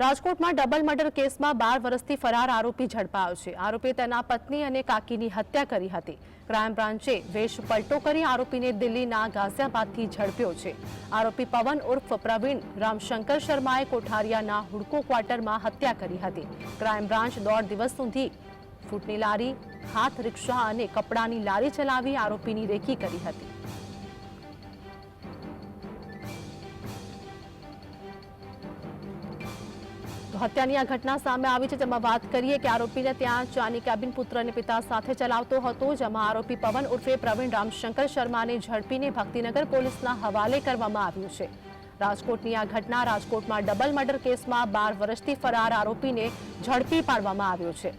રાજકોટમાં double murder કેસમાં બાર વર્ષથી ફરાર આરોપી ઝડપાયો છે. આરોપીએ તેના પત્ની અને કાકીની હત્યા કરી હતી. ક્રાઇમ બ્રાન્ચે વેશ પલટો કરી આરોપીને દિલ્હીના ગાઝિયાબાદથી ઝડપ્યો છે. આરોપી પવન ઉર્ફ પ્રવીણ, રામશંકર શર્માએ કોઠારિયાના હુડકો ક્વાર્ટરમાં હત્યા કરી હતી. ક્રાઇમ બ્રાન્ચ દોઢ દિવસ સુધી ફૂટની લારી, હાથ, રિક્ષા અને કપડાની લારી ચલાવી આરોપીની રેકી કરી હતી. હત્યાની આ ઘટના સામે આવી છે, જેમાં વાત કરીએ કે આરોપીને ત્યાં ચાની કેબિન પુત્ર અને પિતા સાથે ચલાવતો હતો, જેમાં આરોપી પવન ઉર્ફે પ્રવીણ રામશંકર શર્માને ઝડપીને ભક્તિનગર પોલીસના હવાલે કરવામાં આવ્યું છે. રાજકોટની આ ઘટના રાજકોટમાં ડબલ મર્ડર કેસમાં બાર વર્ષથી ફરાર આરોપીને ઝડપી પાડવામાં આવ્યો છે.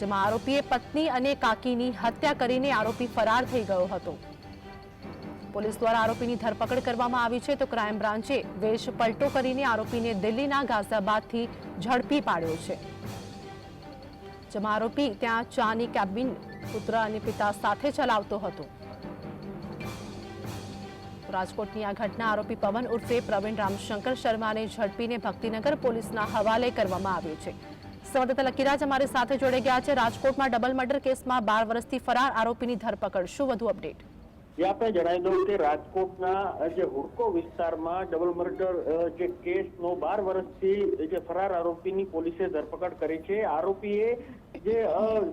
જેમાં આરોપીએ પત્ની અને કાકીની હત્યા કરીને આરોપી ફરાર થઈ ગયો હતો. પોલીસ દ્વારા આરોપીની ધરપકડ કરવામાં આવી છે તો ક્રાઇમ બ્રાન્ચે વેશ પલટો કરીને આરોપીને દિલ્હીના ગાઝિયાબાદથી ઝડપી પાડ્યો છે. જેમાં આરોપી ત્યાં ચાની કેબિન પુત્ર અને પિતા સાથે ચલાવતો હતો. રાજકોટની આ ઘટના આરોપી પવન ઉર્ફે પ્રવીણ રામશંકર શર્માને ઝડપીને ભક્તિનગર પોલીસના હવાલે કરવામાં આવ્યો છે. સંવાદદાતા લકીરાજ અમારી સાથે જોડે ગયા છે. રાજકોટમાં ડબલ મર્ડર કેસમાં બાર વર્ષથી ફરાર આરોપીની ધરપકડ. શું વધુ અપડેટ? જે આપણે જણાવી દઉં કે રાજકોટના જે હુડકો વિસ્તારમાં ડબલ મર્ડર જે કેસનો બાર વર્ષથી જે ફરાર આરોપીની પોલીસે ધરપકડ કરી છે. આરોપીએ જે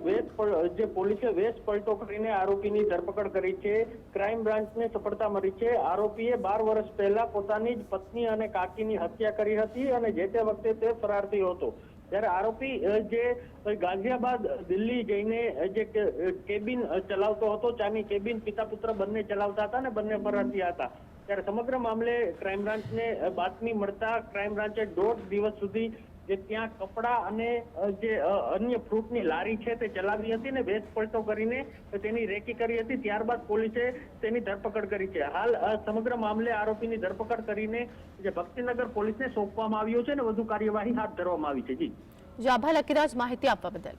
વેશ જે પોલીસે વેશ પલટો કરીને આરોપીની ધરપકડ કરી છે. ક્રાઇમ બ્રાન્ચને સફળતા મળી છે. આરોપીએ બાર વર્ષ પહેલા પોતાની જ પત્ની અને કાકીની હત્યા કરી હતી અને જે તે વખતે તે ફરાર થયો હતો. ત્યારે આરોપી જે ગાઝિયાબાદ દિલ્હી જઈને જે કેબિન ચલાવતો હતો ચાની કેબિન પિતા પુત્ર બંને ચલાવતા હતા ને બંને ફરાર હતા. ત્યારે સમગ્ર મામલે ક્રાઇમ બ્રાન્ચને બાતમી મળતા ક્રાઇમ બ્રાન્ચે દોઢ દિવસ સુધી જે ત્યાં કપડા અને જે અન્ય ફ્રૂટની લારી છે તે ચલાવી હતી ને વેચ પલટો કરીને તેની રેકી કરી હતી. ત્યારબાદ પોલીસે તેની ધરપકડ કરી છે. હાલ સમગ્ર મામલે આરોપીની ધરપકડ કરીને જે ભક્તિનગર પોલીસને સોંપવામાં આવ્યો છે ને વધુ કાર્યવાહી હાથ ધરવામાં આવી છે. જી. જે આભાર લકીરાજ માહિતી આપવા બદલ.